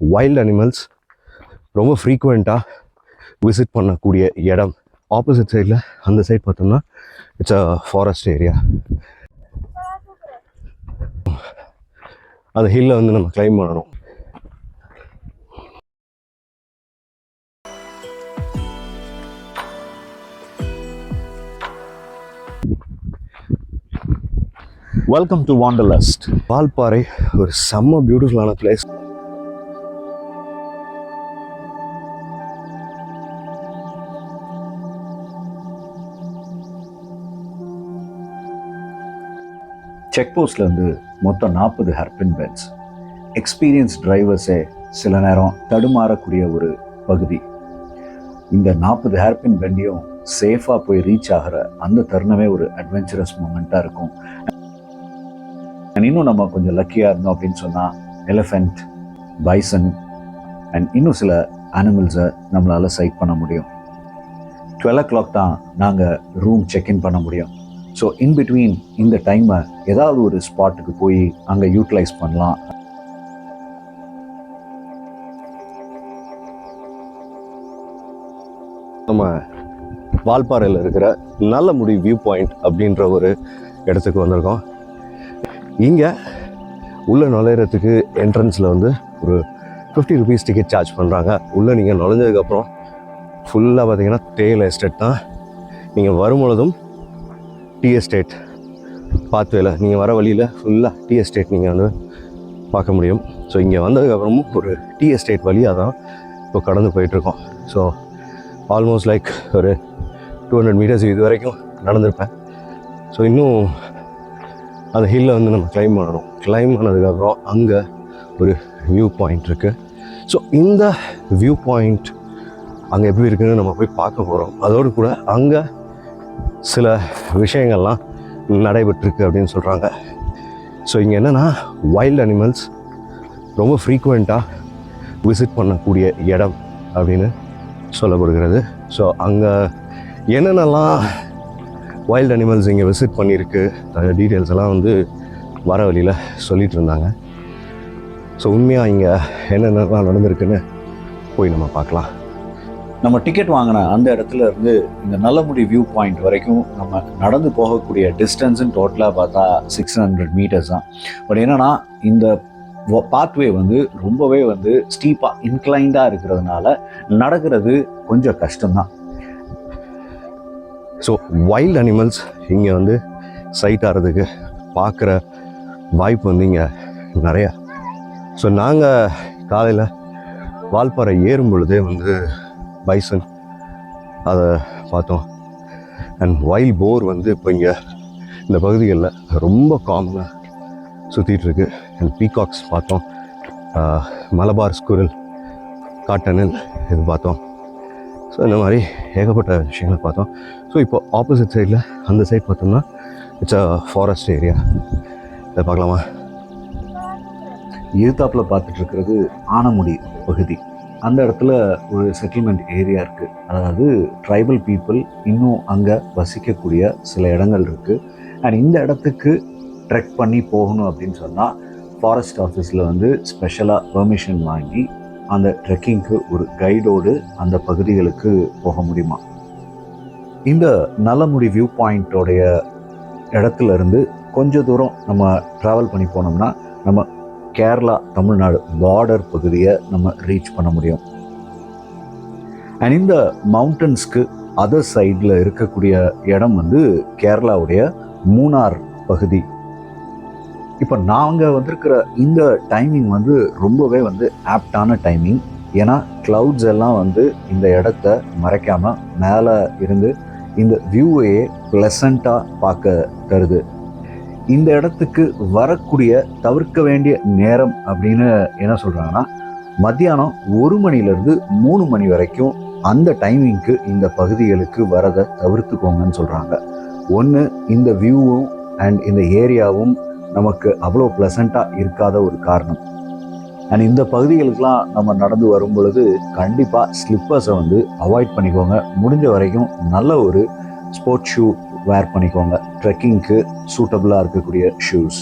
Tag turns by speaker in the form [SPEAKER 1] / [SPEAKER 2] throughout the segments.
[SPEAKER 1] Wild animals ரொம்ப ஃப்ரீக்குவெண்ட்டாக visit பண்ணக்கூடிய இடம். ஆப்போசிட் சைடில் அந்த சைட் பார்த்தோம்னா இட்ஸ் அ ஃபாரஸ்ட் ஏரியா அந்த ஹில்லை வந்து நம்ம கிளைம் பண்ணணும்.
[SPEAKER 2] வெல்கம் டு வாண்டர்லஸ்ட்
[SPEAKER 1] வால்பாறை ஒரு செம்ம பியூட்டிஃபுல்லான பிளேஸ்
[SPEAKER 2] செக் போஸ்ட்லேருந்து மொத்தம் நாற்பது ஹேர்பின் பெட்ஸ். எக்ஸ்பீரியன்ஸ் டிரைவர்ஸே சில நேரம் தடுமாறக்கூடிய ஒரு பகுதி. இந்த நாற்பது ஹேர்பின் பெண்டையும் சேஃபாக போய் ரீச் ஆகிற அந்த தருணமே ஒரு அட்வென்ச்சரஸ் மூமெண்ட்டாக இருக்கும். அண்ட் இன்னும் நம்ம கொஞ்சம் லக்கியாக இருந்தோம் அப்படின்னு சொன்னால் எலிஃபெண்ட் பைசன் அண்ட் இன்னும் சில அனிமல்ஸை நம்மளால் சைட் பண்ண முடியும். டுவெல் ஓ கிளாக் தான் நாங்கள் ரூம் செக்இன் பண்ண முடியும். ஸோ இன் பிட்வீன் இந்த டைமை ஏதாவது ஒரு ஸ்பாட்டுக்கு போய் அங்கே யூட்டிலைஸ் பண்ணலாம்.
[SPEAKER 1] நம்ம வால்பாறையில் இருக்கிற நல்ல முடி வியூ பாயிண்ட் அப்படின்ற ஒரு இடத்துக்கு வந்திருக்கோம். இங்கே உள்ளே நுழையிறதுக்கு என்ட்ரன்ஸில் வந்து ஒரு ஃபிஃப்டி ருபீஸ் டிக்கெட் சார்ஜ் பண்ணுறாங்க உள்ளே நீங்கள் நுழைஞ்சதுக்கப்புறம் ஃபுல்லாக பார்த்தீங்கன்னா தேயிலை எஸ்டேட் தான். நீங்கள் வரும்பொழுதும் டீ எஸ்டேட். பாத்வேல நீங்கள் வர வழியில் ஃபுல்லாக டீ எஸ்டேட் நீங்கள் வந்து பார்க்க முடியும். ஸோ இங்கே வந்ததுக்கப்புறமும் ஒரு டீ எஸ்டேட் வழியாக தான் இப்போ கடந்து போயிட்டுருக்கோம். ஸோ ஆல்மோஸ்ட் லைக் ஒரு டூ ஹண்ட்ரட் மீட்டர்ஸ் இது வரைக்கும் நடந்திருப்பேன். ஸோ இன்னும் அந்த ஹில்லை வந்து நம்ம கிளைம் பண்ணணும். கிளைம் பண்ணதுக்கப்புறம் அங்கே ஒரு வியூ பாயிண்ட் இருக்குது ஸோ இந்த வியூ பாயிண்ட் அங்கே எப்படி இருக்குன்னு நம்ம போய் பார்க்க போகிறோம் அதோடு கூட அங்கே சில விஷயங்கள்லாம் நடைபெற்றிருக்கு அப்படின்னு சொல்கிறாங்க ஸோ இங்கே என்னென்னா வைல்ட் அனிமல்ஸ் ரொம்ப ஃப்ரீக்குவெண்ட்டாக விசிட் பண்ணக்கூடிய இடம் அப்படின்னு சொல்லப்படுகிறது. ஸோ அங்கே என்னென்னலாம் வைல்ட் அனிமல்ஸ் இங்கே விசிட் பண்ணியிருக்கு அந்த டீட்டெயில்ஸ் எல்லாம் வந்து வர வழியில் சொல்லிகிட்டு இருந்தாங்க. ஸோ உண்மையாக இங்கே என்னென்னலாம் நடந்திருக்குன்னு போய் நம்ம பார்க்கலாம்.
[SPEAKER 2] நம்ம டிக்கெட் வாங்கின அந்த இடத்துல இருந்து இந்த நல்லமுடி வியூ பாயிண்ட் வரைக்கும் நம்ம நடந்து போகக்கூடிய டிஸ்டன்ஸுன்னு டோட்டலாக பார்த்தா சிக்ஸ் ஹண்ட்ரட் மீட்டர்ஸ் தான். பட் என்னென்னா இந்த பாத்வே வந்து ரொம்பவே வந்து ஸ்டீப்பாக இன்க்ளைண்டாக இருக்கிறதுனால நடக்கிறது கொஞ்சம் கஷ்டம்தான்.
[SPEAKER 1] ஸோ வைல்ட் அனிமல்ஸ் இங்கே வந்து சைட் ஆகிறதுக்கு பார்க்குற வாய்ப்பு வந்து இங்கே நிறையா. ஸோ நாங்கள் காலையில் வால்பாறை ஏறும் பொழுதே வந்து பைசன் அதை பார்த்தோம். அண்ட் வைல் போர் வந்து இப்போ இங்கே இந்த பகுதிகளில் ரொம்ப காமனாக சுற்றிட்டு அண்ட் பீகாக்ஸ் பார்த்தோம். மலபார் ஸ்குரல் காட்டனில் இது பார்த்தோம். ஸோ இந்த மாதிரி ஏகப்பட்ட விஷயங்களை பார்த்தோம். ஸோ இப்போ ஆப்போசிட் சைடில் அந்த சைட் பார்த்தோம்னா இட்ஸ் அ ஃபாரஸ்ட் ஏரியா இதை பார்க்கலாமா?
[SPEAKER 2] எதிர்த்தாப்பில் பார்த்துட்டு இருக்கிறது ஆனமுடி பகுதி. அந்த இடத்துல ஒரு செட்டில்மெண்ட் ஏரியா இருக்குது அதாவது ட்ரைபல் பீப்புள் இன்னும் அங்கே வசிக்கக்கூடிய சில இடங்கள் இருக்குது அண்ட் இந்த இடத்துக்கு ட்ரெக் பண்ணி போகணும் அப்படின்னு சொன்னால் ஃபாரஸ்ட் ஆஃபீஸில் வந்து ஸ்பெஷலாக பெர்மிஷன் வாங்கி அந்த ட்ரெக்கிங்க்கு ஒரு கைடோடு அந்த பகுதிகளுக்கு போக முடியுமா? இந்த நல்லமுடி வியூ பாயிண்ட்டோடைய இடத்துல இருந்து கொஞ்ச தூரம் நம்ம ட்ராவல் பண்ணி போனோம்னா நம்ம கேரளா தமிழ்நாடு பார்டர் பகுதியை நம்ம ரீச் பண்ண முடியும். அண்ட் இந்த மவுண்டன்ஸ்க்கு அதர் சைடில் இருக்கக்கூடிய இடம் வந்து கேரளாவுடைய மூணார் பகுதி. இப்போ நாங்கள் வந்திருக்கிற இந்த டைமிங் வந்து ரொம்பவே வந்து ஆப்டான டைமிங் ஏன்னா கிளவுட்ஸ் எல்லாம் வந்து இந்த இடத்த மறைக்காமல் மேலே இருந்து இந்த வியூவையே ப்ளசண்ட்டாக பார்க்க தருது. இந்த இடத்துக்கு வரக்கூடிய தவிர்க்க வேண்டிய நேரம் அப்படின்னு என்ன சொல்கிறாங்கன்னா மத்தியானம் ஒரு மணிலேருந்து மூணு மணி வரைக்கும் அந்த டைமிங்க்கு இந்த பகுதிகளுக்கு வரதை தவிர்த்துக்கோங்கன்னு சொல்கிறாங்க ஒன்று இந்த வியூவும் அண்ட் இந்த ஏரியாவும் நமக்கு அவ்வளோ ப்ளசண்ட்டாக இருக்காத ஒரு காரணம். அண்ட் இந்த பகுதிகளுக்கெலாம் நம்ம நடந்து வரும் பொழுது கண்டிப்பாக ஸ்லிப்பர்ஸை வந்து அவாய்ட் பண்ணிக்கோங்க. முடிஞ்ச வரைக்கும் நல்ல ஒரு ஸ்போர்ட்ஸ் ஷூ வேர் பண்ணிக்கோங்க. ட்ரெக்கிங்க்கு சூட்டபுளாக இருக்கக்கூடிய ஷூஸ்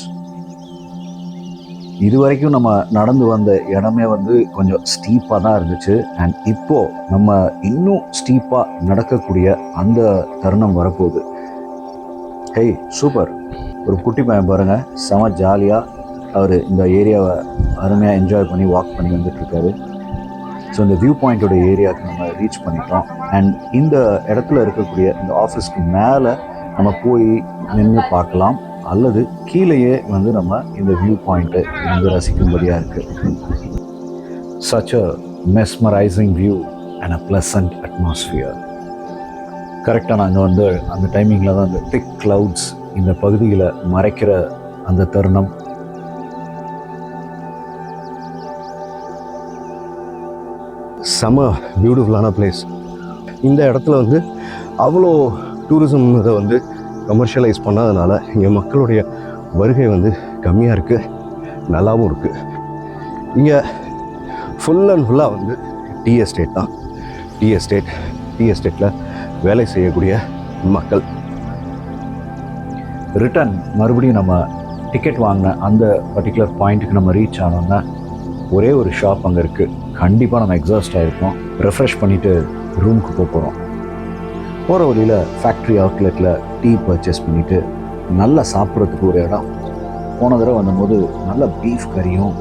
[SPEAKER 2] இது வரைக்கும் நம்ம நடந்து வந்த இடமே வந்து கொஞ்சம் ஸ்டீப்பாக தான் இருந்துச்சு. அண்ட் இப்போது நம்ம இன்னும் ஸ்டீப்பாக நடக்கக்கூடிய அந்த தருணம் வரப்போகுது. ஹேய் சூப்பர் ஒரு குட்டி பையன் பாருங்கள் செம ஜாலியாக அவர் இந்த ஏரியாவை அருமையாக என்ஜாய் பண்ணி வாக் பண்ணி வந்துட்டுருக்காரு. ஸோ இந்த வியூ பாயிண்ட்டோட ஏரியாவுக்கு நம்ம ரீச் பண்ணிட்டோம். அண்ட் இந்த இடத்துல இருக்கக்கூடிய இந்த ஆஃபீஸ்க்கு மேலே நம்ம போய் நின்று பார்க்கலாம். அல்லது கீழேயே வந்து நம்ம இந்த வியூ பாயிண்ட்டை வந்து ரசிக்கும்படியாக இருக்குது such a mesmerising view and a pleasant atmosphere கரெக்டாக நாங்கள் வந்து அந்த டைமிங்கில் தான் அந்த திக் க்ளவுட்ஸ் இந்த பகுதியில் மறைக்கிற அந்த தருணம்.
[SPEAKER 1] செம பியூட்டிஃபுல்லான பிளேஸ் இந்த இடத்துல வந்து அவ்வளோ டூரிசம் இதை வந்து கமர்ஷியலைஸ் பண்ணாதனால இங்கே மக்களுடைய வருகை வந்து கம்மியாக இருக்குது நல்லாவும் இருக்குது இங்கே ஃபுல் அண்ட் ஃபுல்லாக வந்து டீ எஸ்டேட் தான். டீ எஸ்டேட் டீ எஸ்டேட்டில் வேலை செய்யக்கூடிய மக்கள்.
[SPEAKER 2] ரிட்டர்ன் மறுபடியும் நம்ம டிக்கெட் வாங்கின அந்த பர்டிகுலர் பாயிண்ட்டுக்கு நம்ம ரீச் ஆனோன்னா ஒரே ஒரு ஷாப் அங்கே இருக்குது கண்டிப்பாக நம்ம எக்ஸாஸ்ட் ஆகிருப்போம் ரெஃப்ரெஷ் பண்ணிவிட்டு ரூமுக்கு போக போகிறோம் போகிற வழியில் ஃபேக்ட்ரி அவுட்லெட்டில் டீ பர்ச்சேஸ் பண்ணிவிட்டு நல்லா சாப்பிட்றதுக்கு ஒரு இடம். போன தடவை வந்தபோது நல்ல பீஃப் கறியும்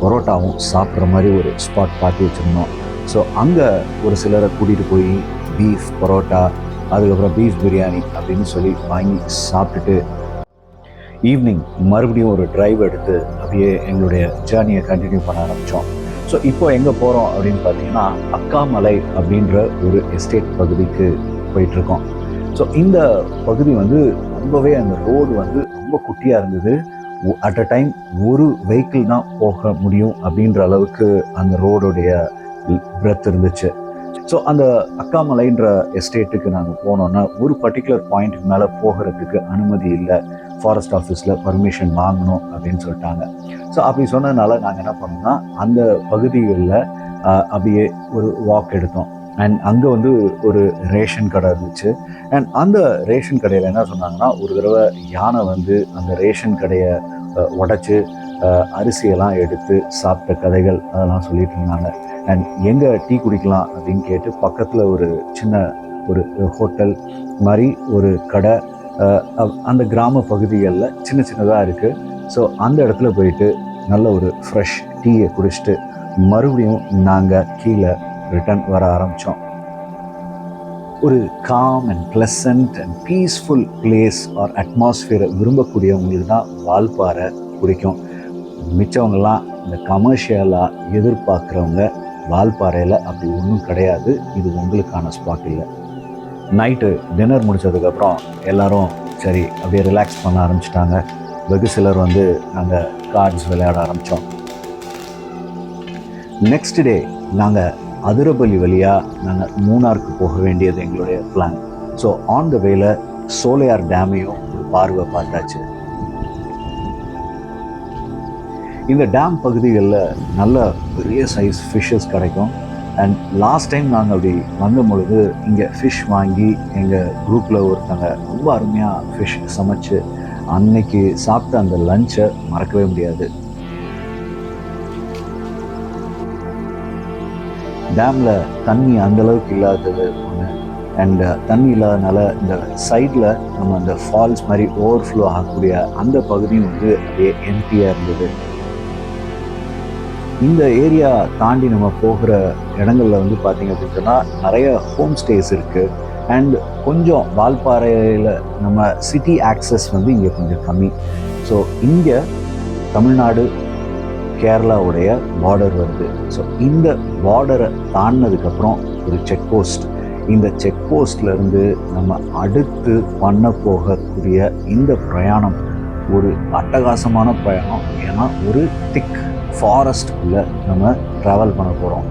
[SPEAKER 2] பரோட்டாவும் சாப்பிட்ற மாதிரி ஒரு ஸ்பாட் பார்த்து வச்சுருந்தோம். ஸோ அங்கே ஒரு சிலரை கூட்டிகிட்டு போய் பீஃப் பரோட்டா அதுக்கப்புறம் பீஃப் பிரியாணி அப்படின்னு சொல்லி வாங்கி சாப்பிட்டுட்டு ஈவினிங் மறுபடியும் ஒரு டிரைவ் எடுத்து அப்படியே எங்களுடைய ஜேர்னியை கண்டினியூ பண்ண ஆரம்பித்தோம் ஸோ இப்போ எங்கே போகிறோம் அப்படின்னு பார்த்தீங்கன்னா அக்காமலை அப்படின்ற ஒரு எஸ்டேட் பகுதிக்கு போயிட்டுருக்கோம். ஸோ இந்த பகுதி வந்து ரொம்பவே அந்த ரோடு வந்து ரொம்ப குட்டியாக இருந்தது. அட் அ டைம் ஒரு வெஹிக்கிள் தான் போக முடியும் அப்படின்ற அளவுக்கு அந்த ரோடுடைய பிரெத் இருந்துச்சு. ஸோ அந்த அக்காமலைன்ற எஸ்டேட்டுக்கு நாங்கள் போனோன்னா ஒரு பர்டிகுலர் பாயிண்ட்டுக்கு மேலே போகிறதுக்கு அனுமதி இல்லை. ஃபாரஸ்ட் ஆஃபீஸில் பர்மிஷன் வாங்கணும் அப்படின்னு சொல்லிட்டாங்க. ஸோ அப்படி சொன்னதுனால நாங்கள் என்ன பண்ணோம்னா அந்த பகுதிகளில் அப்படியே ஒரு வாக் எடுத்தோம். அண்ட் அங்கே வந்து ஒரு ரேஷன் கடை இருந்துச்சு. அண்ட் அந்த ரேஷன் கடையில் என்ன சொன்னாங்கன்னா ஒரு தடவை யானை வந்து அந்த ரேஷன் கடையை உடச்சி அரிசியெல்லாம் எடுத்து சாப்பிட்ட கதைகள் அதெல்லாம் சொல்லிட்டு இருந்தாங்க. அண்ட் எங்கே டீ குடிக்கலாம் அப்படின்னு கேட்டு பக்கத்தில் ஒரு சின்ன ஒரு ஹோட்டல் மாதிரி ஒரு கடை அந்த கிராம பகுதிகளில் சின்ன சின்னதாக இருக்குது ஸோ அந்த இடத்துல போயிட்டு நல்ல ஒரு ஃப்ரெஷ் டீயை குடிச்சிட்டு மறுபடியும் நாங்கள் கீழே ரிட்டர்ன் வர ஆரம்பித்தோம் ஒரு calm and pleasant and peaceful place or அட்மாஸ்ஃபியரை விரும்பக்கூடியவங்களுக்கு தான் வால்பாறை பிடிக்கும் மிச்சவங்கள்லாம் இந்த கமர்ஷியலாக எதிர்பார்க்குறவங்க வால்பாறையில் அப்படி ஒன்றும் கிடையாது. இது உங்களுக்கான ஸ்பாட் இல்லை. நைட்டு டின்னர் முடித்ததுக்கப்புறம் எல்லோரும் சரி அப்படியே ரிலாக்ஸ் பண்ண ஆரம்பிச்சிட்டாங்க. வெகு சிலர் வந்து நாங்கள் கார்ட்ஸ் விளையாட ஆரம்பித்தோம் நெக்ஸ்ட் டே நாங்கள் அதிரபலி வழியாக நாங்கள் மூணாருக்கு போக வேண்டியது எங்களுடைய பிளான் ஸோ ஆன் த வேல சோலையார் டேமையும் ஒரு பார்வை பார்த்தாச்சு. இந்த டேம் பகுதிகளில் நல்ல பெரிய சைஸ் ஃபிஷ்ஷஸ் கிடைக்கும். அண்ட் லாஸ்ட் டைம் நாங்கள் அப்படி வந்த பொழுது இங்கே ஃபிஷ் வாங்கி எங்கள் குரூப்பில் ஒருத்தங்க ரொம்ப அருமையாக ஃபிஷ் சமைச்சு அன்னைக்கு சாப்பிட்ட அந்த லஞ்சை மறக்கவே முடியாது. டேமில் தண்ணி அந்த அளவுக்கு இல்லாதது ஒன்று அண்ட் uh, தண்ணி இல்லாதனால இந்த சைடில் நம்ம அந்த ஃபால்ஸ் மாதிரி ஓவர்ஃப்ளோ ஆகக்கூடிய அந்த பகுதியும் வந்து அப்படியே எம்டியாக இருந்தது. இந்த ஏரியா தாண்டி நம்ம போகிற இடங்களில் வந்து பார்த்திங்க அப்படின்னு சொன்னால் நிறைய ஹோம் ஸ்டேஸ் இருக்குது அண்ட் கொஞ்சம் வால்பாறையில் நம்ம சிட்டி ஆக்சஸ் வந்து இங்கே கொஞ்சம் கம்மி. ஸோ இங்கே தமிழ்நாடு கேரளாவுடைய பார்டர் வருது. ஸோ இந்த பார்டரை தாண்டினதுக்கப்புறம் ஒரு செக் போஸ்ட் இந்த செக் போஸ்ட்லேருந்து நம்ம அடுத்து பண்ண போகக்கூடிய இந்த பிரயாணம் ஒரு அட்டகாசமான பயணம் ஏன்னா ஒரு திக் ஃபாரஸ்ட்டுக்குள்ளே நம்ம ட்ராவல் பண்ண போகிறோம்